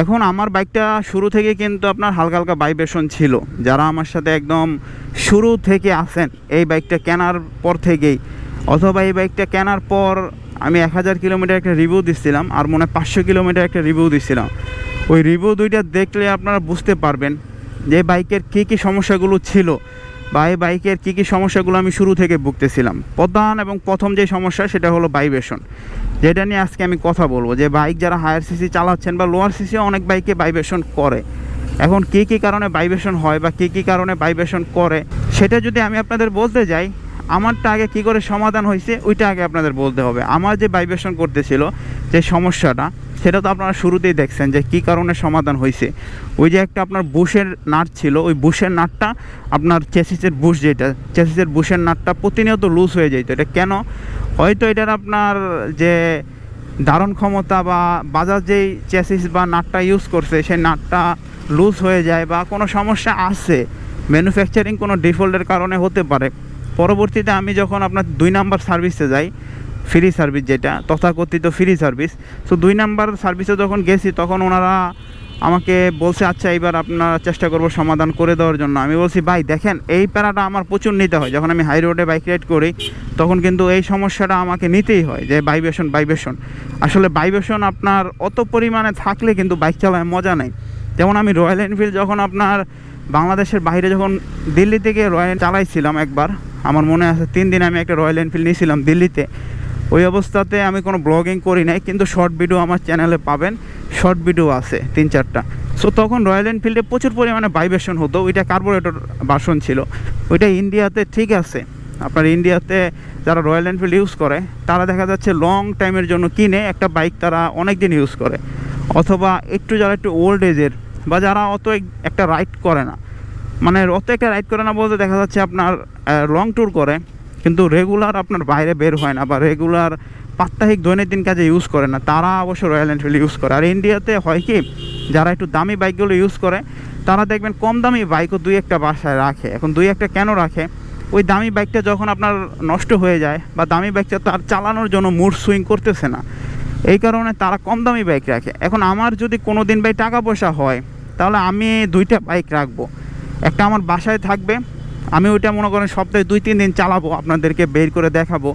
এখন আমার বাইকটা শুরু থেকে কিন্তু আপনার হালকা হালকা ভাইব্রেশন ছিল। যারা আমার সাথে একদম শুরু থেকে আসেন এই বাইকটা কেনার পর থেকেই। অথবা এই বাইকটা কেনার পর আমি এক হাজার কিলোমিটার একটা রিভিউ দিচ্ছিলাম আর মনে হয় পাঁচশো কিলোমিটার একটা রিভিউ দিচ্ছিলাম ওই রিভিউ দুইটা দেখলে আপনারা বুঝতে পারবেন যে বাইকের কী কী সমস্যাগুলো ছিল। বা এই বাইকের কী কী সমস্যাগুলো আমি শুরু থেকে ভুগতেছিলাম। প্রধান এবং প্রথম যে সমস্যা সেটা হলো বাইবেশন যেটা নিয়ে আজকে আমি কথা বলব যে বাইক যারা হায়ার সিসি চালাচ্ছেন বা লোয়ার সিসি অনেক বাইকে বাইবেশন করে। এখন কী কী কারণে বাইবেশন হয় বা কী কী কারণে বাইবেশন করে সেটা যদি আমি আপনাদের বলতে যাই আমারটা আগে কী করে সমাধান হয়েছে, ওইটা আগে আপনাদের বলতে হবে। আমার যে ভাইব্রেশন করতেছিল, যে সমস্যাটা, সেটা তো আপনারা শুরুতেই দেখছেন যে কী কারণে সমাধান হয়েছে। ওই যে একটা আপনার বুশের নাট ছিল, ওই বুশের নাটটা আপনার চেসিসের বুশ যেটা চেসিসের বুশের নাটটা প্রতিনিয়ত লুজ হয়ে যেত এটা কেন? হয়তো এটার আপনার যে ধারণ ক্ষমতা বা বাজার যেই চেসিস বা নাটটা ইউজ করছে, সেই নাটটা লুজ হয়ে যায় বা কোনো সমস্যা আছে। ম্যানুফ্যাকচারিং কোনো ডিফল্টের কারণে হতে পারে। পরবর্তীতে আমি যখন আপনার দুই নাম্বার সার্ভিসে যাই ফ্রি সার্ভিস যেটা, তথাকথিত ফ্রি সার্ভিস তো দুই নাম্বার সার্ভিসে যখন গেছি, তখন ওনারা আমাকে বলছে আচ্ছা এবার আপনার চেষ্টা করব সমাধান করে দেওয়ার জন্য। আমি বলছি, ভাই, দেখেন, এই প্যারাটা আমার প্রচুর নিতে হয়। যখন আমি হাই রোডে বাইক রাইড করি, তখন কিন্তু এই সমস্যাটা আমাকে নিতেই হয়, যে ভাইব্রেশন ভাইব্রেশন আসলে ভাইব্রেশন আপনার অত পরিমাণে থাকলে কিন্তু বাইক চালায় মজা নেই। যেমন আমি রয়্যাল এনফিল্ড যখন আপনার বাংলাদেশের বাইরে যখন দিল্লি থেকে রয়্যাল চালাইছিলাম একবার, আমার মনে আছে তিন দিন আমি একটা রয়্যাল এনফিল্ড নিয়েছিলাম দিল্লিতে। ওই অবস্থাতে আমি কোনো ব্লগিং করি নাই, কিন্তু শর্ট ভিডিও আমার চ্যানেলে পাবেন। শর্ট ভিডিও আছে, তিন চারটা। সো তখন রয়্যাল এনফিল্ডে প্রচুর পরিমাণে ভাইব্রেশন হতো, ওইটা কার্বোরেটর বাসন ছিল। ওইটা ইন্ডিয়াতে ঠিক আছে। আপনার ইন্ডিয়াতে যারা রয়্যাল এনফিল্ড ইউজ করে, তারা দেখা যাচ্ছে লং টাইমের জন্য কিনে একটা বাইক তারা অনেক দিন ইউজ করে। অথবা একটু যারা একটু ওল্ড এজের বা যারা অত একটা রাইড করে না। মানে অত একটা রাইড করে না বলতে দেখা যাচ্ছে আপনার লং ট্যুর করে, কিন্তু রেগুলার আপনার বাইরে বের হয় না বা রেগুলার সাপ্তাহিক দৈনন্দিন কাজে ইউজ করে না। তারা অবশ্য রয়্যাল এনফিল্ড ইউজ করে। আর ইন্ডিয়াতে হয় কি, যারা একটু দামি বাইকগুলো ইউজ করে, তারা দেখবেন কম দামি বাইকও দুই একটা বাসায় রাখে। এখন দুই একটা কেন রাখে? ওই দামি বাইকটা যখন আপনার নষ্ট হয়ে যায় বা দামি বাইকটা তার চালানোর জন্য মুড সুইং করতেছে না, এই কারণে তারা কম দামি বাইক রাখে। এখন আমার যদি কোনো দিন ভাই টাকা পয়সা হয় তাহলে আমি দুইটা বাইক রাখব। একটা আমার বাসায় থাকবে, আমি ওইটা মনে করেন সপ্তাহে দুই, তিন দিন চালাবো, আপনাদেরকে বের করে দেখাবো।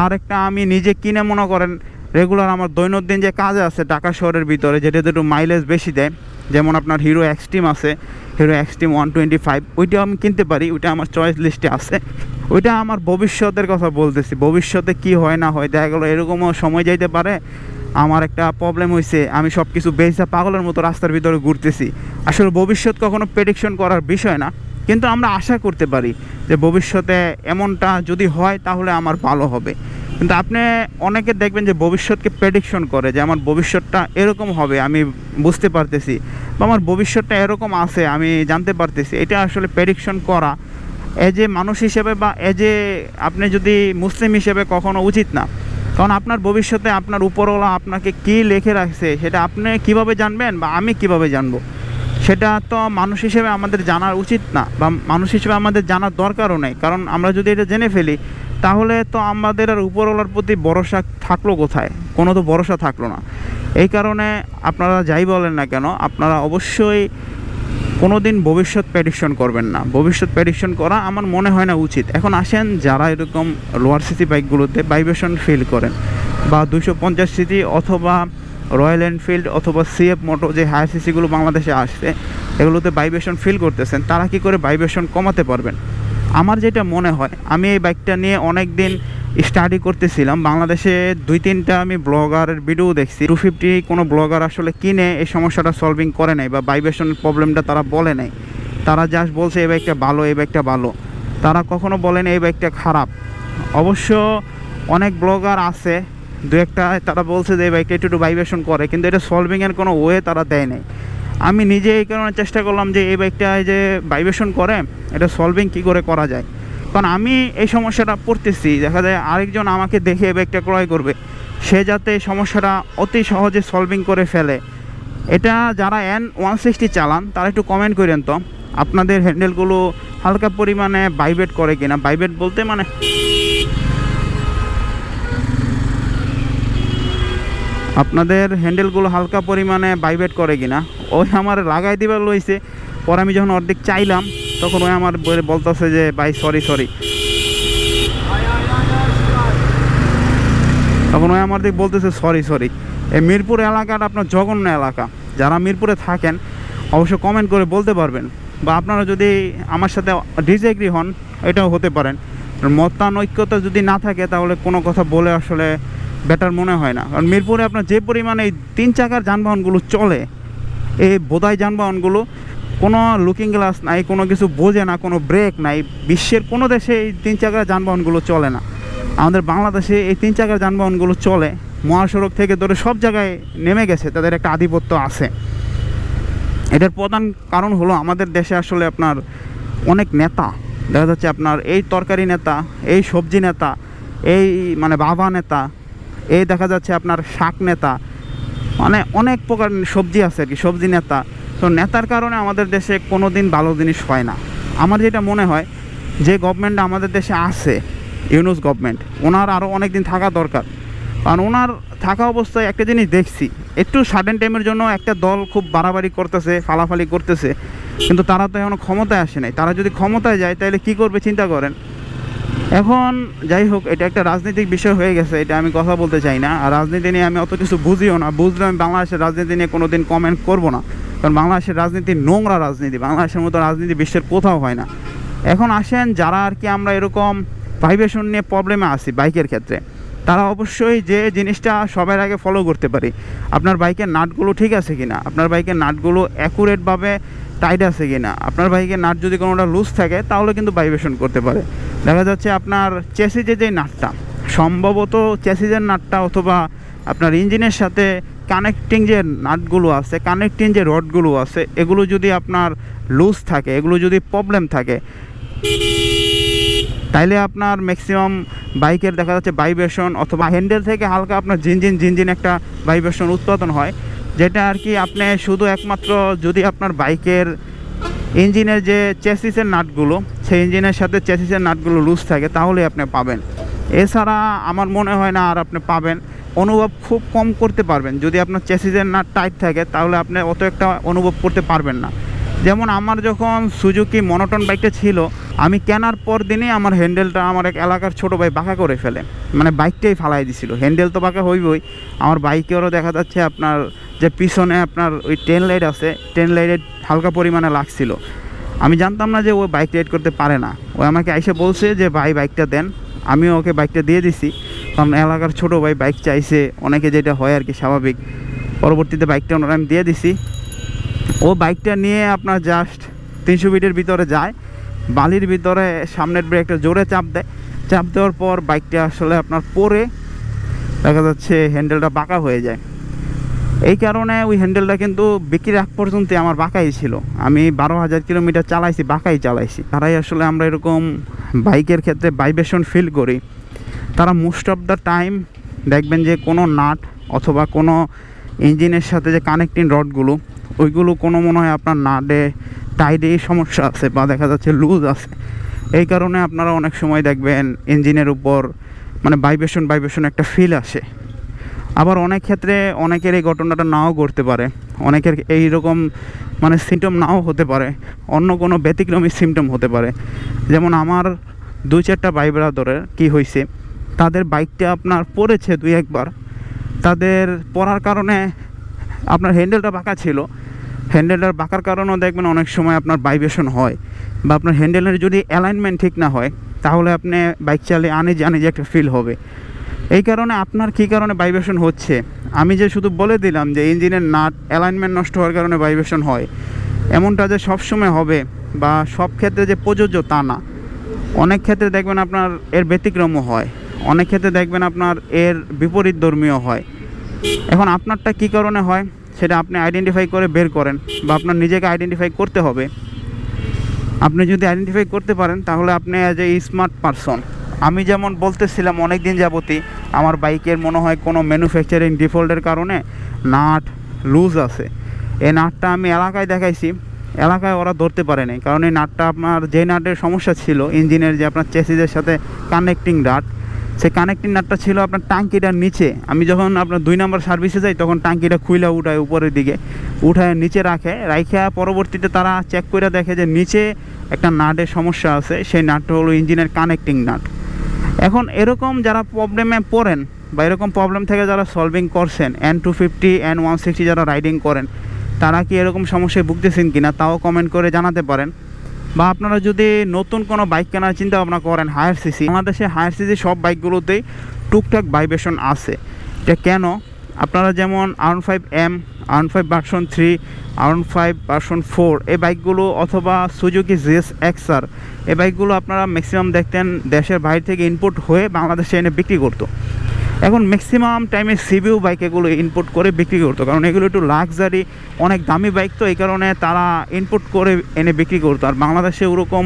আর একটা আমি নিজে কিনে মনে করেন রেগুলার আমার দৈনন্দিন যে কাজ আছে ঢাকা শহরের ভিতরে যেটাতে একটু মাইলেজ বেশি দেয়, যেমন আপনার হিরো এক্সট্রিম আছে Hero Xtreme one twenty five ওইটাও আমি কিনতে পারি, ওইটা আমার চয়েস লিস্টে আছে। ওইটা আমার ভবিষ্যতের কথা বলতেছি, ভবিষ্যতে কি হয় না হয়, দেখা গেলো এরকমও সময় যাইতে পারে আমার একটা প্রবলেম হয়েছে আমি সব কিছু বেসা পাগলের মতো রাস্তার ভিতরে ঘুরতেছি। আসলে ভবিষ্যৎ কখনো প্রেডিকশন করার বিষয় না, কিন্তু আমরা আশা করতে পারি যে ভবিষ্যতে এমনটা যদি হয় তাহলে আমার ভালো হবে। কিন্তু আপনি অনেকে দেখবেন যে ভবিষ্যৎকে প্রেডিকশন করে যে আমার ভবিষ্যৎটা এরকম হবে, আমি বুঝতে পারতেছি বা আমার ভবিষ্যৎটা এরকম আছে, আমি জানতে পারতেছি। এটা আসলে প্রেডিকশন করা এজ এ মানুষ হিসেবে বা এজ এ আপনি যদি মুসলিম হিসেবে কখনো উচিত না। কারণ আপনার ভবিষ্যতে আপনার উপরওয়ালা আপনাকে কী লেখে রাখছে, সেটা আপনি কীভাবে জানবেন বা আমি কীভাবে জানব? সেটা তো মানুষ হিসেবে আমাদের জানার উচিত না বা মানুষ হিসেবে আমাদের জানার দরকারও নেই। কারণ আমরা যদি এটা জেনে ফেলি, তাহলে তো আমাদের আর উপরওয়ালার প্রতি ভরসা থাকল কোথায়? কোনো তো ভরসা থাকল না। এই কারণে আপনারা যাই বলেন না কেন, আপনারা অবশ্যই কোনো দিন ভবিষ্যৎ প্রেডিকশন করবেন না। ভবিষ্যৎ প্রেডিকশন করা আমার মনে হয় না উচিত। এখন আসেন যারা এরকম লোয়ার সিসি বাইকগুলোতে ভাইব্রেশন ফিল করেন বা দুশো পঞ্চাশ সিসি অথবা রয়্যাল এনফিল্ড অথবা সিএফ মোটো যে হায়ার সিসিগুলো বাংলাদেশে আসছে, এগুলোতে ভাইব্রেশন ফিল করতেছেন, তারা কি করে ভাইব্রেশন কমাতে পারবেন? আমার যেটা মনে হয়, আমি এই বাইকটা নিয়ে অনেক দিন স্টাডি করতেছিলাম। বাংলাদেশে দুই, তিনটা আমি ব্লগারের ভিডিও দেখছি। টু ফিফটি কোনো ব্লগার আসলে কিনে এই সমস্যাটা সলভিং করে নাই বা ভাইব্রেশনের প্রবলেমটা তারা বলে নাই। তারা জাস্ট বলছে, এই বাইকটা ভালো, এই বাইকটা ভালো। তারা কখনো বলেন, এই বাইকটা খারাপ। অবশ্য অনেক ব্লগার আছে, দু একটা তারা বলছে যে, এই বাইকটা একটু একটু ভাইব্রেশন করে। কিন্তু এটা সলভিংয়ের কোনো ওয়ে তারা দেয় নাই। আমি নিজে এই কারণে চেষ্টা করলাম যে, এই বাইকটা যে ভাইব্রেশন করে, এটা সলভিং কী করে করা যায়? কারণ আমি এই সমস্যাটা পড়তেছি, দেখা যায় আরেকজন আমাকে দেখে বাইকটা ক্রয় করবে, সে যাতে সমস্যাটা অতি সহজে সলভিং করে ফেলে। এটা যারা এন ওয়ান সিক্সটি চালান, তারা একটু কমেন্ট করেন তো, আপনাদের হ্যান্ডেলগুলো হালকা পরিমাণে ভাইব্রেট করে কিনা। ভাইব্রেট বলতে মানে আপনাদের হ্যান্ডেলগুলো হালকা পরিমাণে ভাইব্রেট করে কিনা। ওই আমার লাগাই দিবার লইছে, পরে আমি যখন অর্ধেক চাইলাম তখন ওই আমার বলে- বলতেছে যে, ভাই সরি সরি তখন ওই আমার দিক বলতেছে সরি সরি এই মিরপুর এলাকাটা আপনার জঘন্য এলাকা। যারা মিরপুরে থাকেন অবশ্য কমেন্ট করে বলতে পারবেন। বা আপনারা যদি আমার সাথে ডিসএগ্রি হন, এটাও হতে পারেন। মতানৈক্যতা যদি না থাকে, তাহলে কোনো কথা বলে আসলে বেটার মনে হয় না। কারণ মিরপুরে আপনার যে পরিমাণে এই তিন চাকার যানবাহনগুলো চলে, এই বোধাই যানবাহনগুলো কোনো লুকিং গ্লাস নাই, কোনো কিছু বোঝে না, কোনো ব্রেক নাই। বিশ্বের কোনো দেশে এই তিন চাকার যানবাহনগুলো চলে না। আমাদের বাংলাদেশে এই তিন চাকার যানবাহনগুলো চলে। মহাসড়ক থেকে ধরে সব জায়গায় নেমে গেছে, তাদের একটা আধিপত্য আছে। এটার প্রধান কারণ হলো আমাদের দেশে আসলে আপনার অনেক নেতা। দেখা যাচ্ছে আপনার এই তরকারি নেতা, এই সবজি নেতা, এই মানে বাবা নেতা, এই দেখা যাচ্ছে আপনার শাক নেতা। মানে অনেক প্রকার সবজি আছে আর কি, সবজি নেতা। তো নেতার কারণে আমাদের দেশে কোনো দিন ভালো জিনিস হয় না। আমার যেটা মনে হয়, যে গভর্নমেন্ট আমাদের দেশে আছে, ইউনুস গভর্নমেন্ট ওনার আরও অনেক দিন থাকা দরকার। কারণ ওনার থাকা অবস্থায় একটা জিনিস দেখছি, একটু সাডেন টাইমের জন্য একটা দল খুব বাড়াবাড়ি করতেছে, ফালাফালি করতেছে, কিন্তু তারা তো এখনও ক্ষমতায় আসে নাই। তারা যদি ক্ষমতায় যায়, তাহলে কি করবে, চিন্তা করেন? এখন যাই হোক, এটা একটা রাজনৈতিক বিষয় হয়ে গেছে, এটা আমি কথা বলতে চাই না। আর রাজনীতি নিয়ে আমি অত কিছু বুঝিও না। বুঝলে আমি বাংলাদেশের রাজনীতি নিয়ে কোনো দিন কমেন্ট করব না। কারণ বাংলাদেশের রাজনীতি নোংরা রাজনীতি, বাংলাদেশের মতো রাজনীতি বিশ্বের কোথাও হয় না। এখন আসেন যারা আর কি আমরা এরকম ভাইব্রেশন নিয়ে প্রবলেমে আসি বাইকের ক্ষেত্রে। তারা অবশ্যই যে জিনিসটা সবার আগে ফলো করতে পারি। আপনার বাইকের নাটগুলো ঠিক আছে কিনা? আপনার বাইকের নাটগুলো অ্যাকুরেটভাবে টাইট আছে কিনা? আপনার বাইকের নাট যদি কোনোটা লুজ থাকে, তাহলে কিন্তু ভাইব্রেশন করতে পারে। দেখা যাচ্ছে আপনার চেসিজের যে নাটটা, সম্ভবত চেসিজের নাটটা অথবা আপনার ইঞ্জিনের সাথে কানেক্টিং যে নাটগুলো আছে কানেক্টিং যে রডগুলো আছে, এগুলো যদি আপনার লুজ থাকে, এগুলো যদি প্রবলেম থাকে তাইলে আপনার ম্যাক্সিমাম বাইকের দেখা যাচ্ছে ভাইব্রেশন অথবা হ্যান্ডেল থেকে হালকা আপনার জিনজিন জিনজিন একটা ভাইব্রেশন উৎপাদন হয়, যেটা আর কি আপনি শুধু একমাত্র যদি আপনার বাইকের ইঞ্জিনের যে চেসিসের নাটগুলো, সেই ইঞ্জিনের সাথে চেসিসের নাটগুলো লুজ থাকে, তাহলে আপনি পাবেন। এছাড়া আমার মনে হয় না আর আপনি পাবেন। অনুভব খুব কম করতে পারবেন। যদি আপনার চেসিসের নাট টাইট থাকে, তাহলে আপনি অত একটা অনুভব করতে পারবেন না। যেমন আমার যখন সুজুকি মনোটন বাইকটা ছিল আমি কেনার পর দিনে আমার হ্যান্ডেলটা আমার এক এলাকার ছোটো ভাই বাঁকা করে ফেলে। মানে বাইকটাই ফালাই দিছিল। হ্যান্ডেল তো বাঁকা হইবই। আমার বাইকেরও দেখা যাচ্ছে আপনার যে পিছনে আপনার ওই টেন লাইট আছে টেন লাইটের হালকা পরিমাণে লাগছিল। আমি জানতাম না যে ও বাইক রাইড করতে পারে না। ও আমাকে এসে বলছে যে, ভাই বাইকটা দেন। আমিও ওকে বাইকটা দিয়ে দিছি। কারণ এলাকার ছোটো ভাই বাইক চাইছে, অনেকে যেটা হয় আর কি স্বাভাবিক। পরবর্তীতে বাইকটা ওনারা আমি দিয়ে দিছি। ও বাইকটা নিয়ে আপনার জাস্ট তিনশো ফিটের ভিতরে যায়। বালির ভিতরে সামনের ব্রেকটা জোরে চাপ দেয়। চাপ দেওয়ার পর বাইকটা আসলে আপনার পরে দেখা যাচ্ছে হ্যান্ডেলটা বাঁকা হয়ে যায়। এই কারণে ওই হ্যান্ডেলটা কিন্তু বিক্রির আগ পর্যন্ত আমার বাঁকাই ছিল। আমি বারো হাজার কিলোমিটার চালাইছি, বাঁকাই চালাইছি। তারাই আসলে আমরা এরকম বাইকের ক্ষেত্রে ভাইব্রেশন ফিল করি। তারা মোস্ট অফ দ্য টাইম দেখবেন যে কোনো নাট অথবা কোনো ইঞ্জিনের সাথে যে কানেক্টিং রডগুলো, ওইগুলো কোনো মনে হয় আপনার নাটে টাইডে সমস্যা আছে বা দেখা যাচ্ছে লুজ আছে। এই কারণে আপনারা অনেক সময় দেখবেন ইঞ্জিনের উপর মানে ভাইব্রেশন ভাইব্রেশন একটা ফিল আসে। আবার অনেক ক্ষেত্রে অনেকের এই ঘটনাটা নাও ঘটতে পারে। অনেকের এই রকম মানে সিমটম নাও হতে পারে। অন্য কোনো ব্যতিক্রমী সিমটম হতে পারে। যেমন আমার দুই চারটা ভাই ব্রাদারের কী হয়েছে তাদের বাইকটা আপনার পড়েছে দুই একবার। তাদের পড়ার কারণে আপনার হ্যান্ডেলটা বাঁকা ছিল। হ্যান্ডেলটার বাঁকার কারণেও দেখবেন অনেক সময় আপনার ভাইব্রেশন হয় বা আপনার হ্যান্ডেলের যদি অ্যালাইনমেন্ট ঠিক না হয়, তাহলে আপনি বাইক চালিয়ে আনিজ আনিজ একটা ফিল হবে। এই কারণে আপনার কী কারণে ভাইব্রেশন হচ্ছে? আমি যে শুধু বলে দিলাম যে ইঞ্জিনের নাট অ্যালাইনমেন্ট নষ্ট হওয়ার কারণে ভাইব্রেশন হয়। এমনটা যে সবসময় হবে বা সব ক্ষেত্রে যে প্রযোজ্য তা না। অনেক ক্ষেত্রে দেখবেন আপনার এর ব্যতিক্রমও হয়। অনেক ক্ষেত্রে দেখবেন আপনার এর বিপরীত ধর্মীয় হয়। এখন আপনারটা কী কারণে হয়? সেটা আপনি আইডেন্টিফাই করে বের করেন বা আপনার নিজেকে আইডেন্টিফাই করতে হবে। আপনি যদি আইডেন্টিফাই করতে পারেন, তাহলে আপনি অ্যাজ এ স্মার্ট পারসন আমি যেমন বলতেছিলাম অনেক দিন যাবতই আমার বাইকের মনে হয় কোনো ম্যানুফ্যাকচারিং ডিফল্টের কারণে নাট লুজ আছে। এই নাটটা আমি এলাকায় দেখাইছি। এলাকায় ওরা ধরতে পারেনি কারণ এই নাটটা আপনার যে নাটের সমস্যা ছিল, ইঞ্জিনের যে আপনার চেসিজের সাথে কানেক্টিং নাট সেই কানেক্টিং নাটটা ছিল আপনার টাঙ্কিটার নিচে। আমি যখন আপনার দুই নম্বর সার্ভিসে যাই, তখন টাঙ্কিটা খুইলা উঠায় উপরের দিকে। উঠায় নিচে রাখে, রাইখা পরবর্তীতে তারা চেক করে দেখে যে নিচে একটা নাটের সমস্যা আছে, সেই নাটটা হলো ইঞ্জিনের কানেক্টিং নাট এখন এরকম যারা প্রবলেমে পড়েন বা এরকম প্রবলেম থেকে যারা সলভিং করছেন N two fifty N one sixty যারা রাইডিং করেন, তারা কি এরকম সমস্যায় ভুগতেছেন কিনা, তাও কমেন্ট করে জানাতে পারেন। বা আপনারা যদি নতুন কোনো বাইক কেনার চিন্তা ভাবনা করেন হায়ার সিসি বাংলাদেশে হায়ার সিসি সব বাইকগুলোতেই টুকটাক ভাইব্রেশন আছে। এটা কেন? আপনারা যেমন R one five M R one five version three R one five version four এই বাইকগুলো অথবা সুজুকি জিএস এক্সআর এই বাইকগুলো আপনারা ম্যাক্সিমাম দেখতেন দেশের বাইরে থেকে ইনপুট হয়ে বাংলাদেশে এনে বিক্রি করতো। এখন ম্যাক্সিমাম টাইমে সিবিউ বাইক এগুলো ইনপুট করে বিক্রি করতো। কারণ এগুলো একটু লাক্সারি অনেক দামি বাইক তো এই কারণে তারা ইনপুট করে এনে বিক্রি করতো। আর বাংলাদেশে ওরকম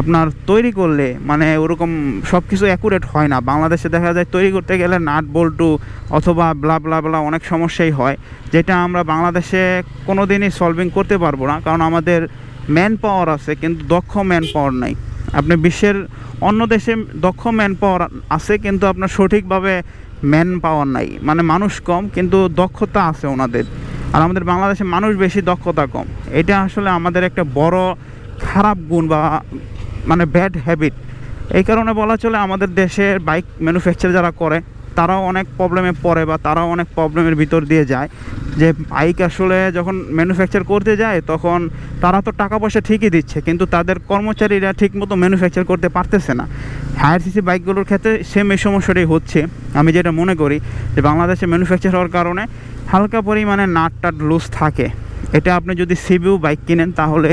আপনার তৈরি করলে মানে ওরকম সব কিছু অ্যাকুরেট হয় না। বাংলাদেশে দেখা যায় তৈরি করতে গেলে নাট বল্টু অথবা ব্লা ব্লা ব্লা অনেক সমস্যাই হয়। যেটা আমরা বাংলাদেশে কোনো দিনই সলভিং করতে পারব না। কারণ আমাদের ম্যান পাওয়ার আছে, কিন্তু দক্ষ ম্যান পাওয়ার নাই। আপনি বিশ্বের অন্য দেশে দক্ষ ম্যান পাওয়ার আছে, কিন্তু আপনার সঠিকভাবে ম্যান পাওয়ার নাই। মানে মানুষ কম, কিন্তু দক্ষতা আছে ওনাদের। আর আমাদের বাংলাদেশে মানুষ বেশি, দক্ষতা কম। এটা আসলে আমাদের একটা বড় খারাপ গুণ বা মানে ব্যাড হ্যাবিট এই কারণে বলা চলে আমাদের দেশের বাইক ম্যানুফ্যাকচার যারা করে তারাও অনেক প্রবলেমে পড়ে বা তারাও অনেক প্রবলেমের ভিতর দিয়ে যায়। যে বাইক আসলে যখন ম্যানুফ্যাকচার করতে যায়, তখন তারা তো টাকা পয়সা ঠিকই দিচ্ছে, কিন্তু তাদের কর্মচারীরা ঠিকমতো ম্যানুফ্যাকচার করতে পারতেছে না। হায়ার সিসি বাইকগুলোর ক্ষেত্রে সেম এই সমস্যাটাই হচ্ছে। আমি যেটা মনে করি যে বাংলাদেশে ম্যানুফ্যাকচার হওয়ার কারণে হালকা পরিমাণে নাট টাট লুজ থাকে। এটা আপনি যদি সিবিউ বাইক কিনেন, তাহলে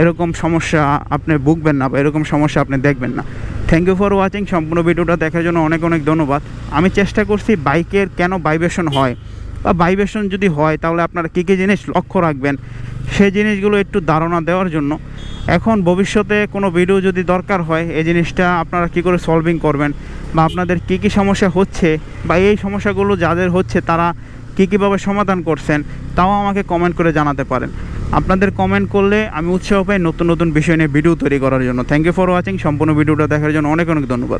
এরকম সমস্যা আপনি ভুগবেন না বা এরকম সমস্যা আপনি দেখবেন না। থ্যাংক ইউ ফর ওয়াচিং সম্পূর্ণ ভিডিওটা দেখার জন্য অনেক অনেক ধন্যবাদ। আমি চেষ্টা করছি বাইকের কেন ভাইব্রেশন হয়। বা ভাইব্রেশন যদি হয়, তাহলে আপনারা কী কী জিনিস লক্ষ্য রাখবেন? সেই জিনিসগুলো একটু ধারণা দেওয়ার জন্য। এখন ভবিষ্যতে কোনো ভিডিও যদি দরকার হয়, এই জিনিসটা আপনারা কী করে সলভিং করবেন? বা আপনাদের কী কী সমস্যা হচ্ছে? বা এই সমস্যাগুলো যাদের হচ্ছে, তারা কী কীভাবে সমাধান করছেন? তাও আমাকে কমেন্ট করে জানাতে পারেন। আপনাদের কমেন্ট করলে আমি উৎসাহ পাই নতুন নতুন বিষয় নিয়ে ভিডিও তৈরি করার জন্য। থ্যাংক ইউ ফর ওয়াচিং সম্পূর্ণ ভিডিওটা দেখার জন্য অনেক অনেক ধন্যবাদ।